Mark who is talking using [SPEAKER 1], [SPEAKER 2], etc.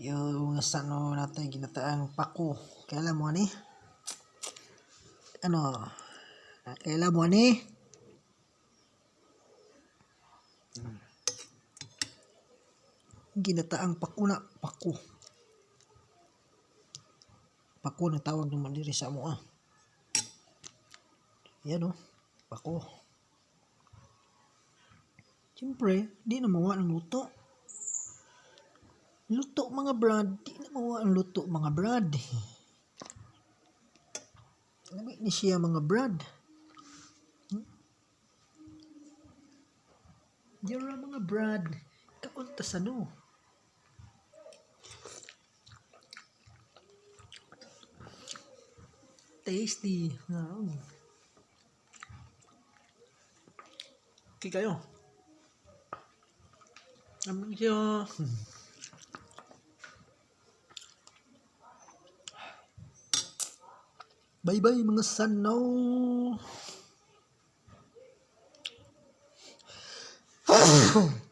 [SPEAKER 1] Yung sano natin ginataang pako. Kailan mo ni? Ano? Kailan mo ni? Ginataang pako na. Pako. Pako na tawag naman diri sa mo ah. Yan oh. Pako. Siyempre, di na mawa ng luto. Luto mga brad. Di na mawa ang luto mga brad. Lami ni siya mga brad. Hmm? Di ra mga brad. Kaunta sa no. Tasty. Wow. Okay kayo. Amin siya. Bye bye mga sanaw.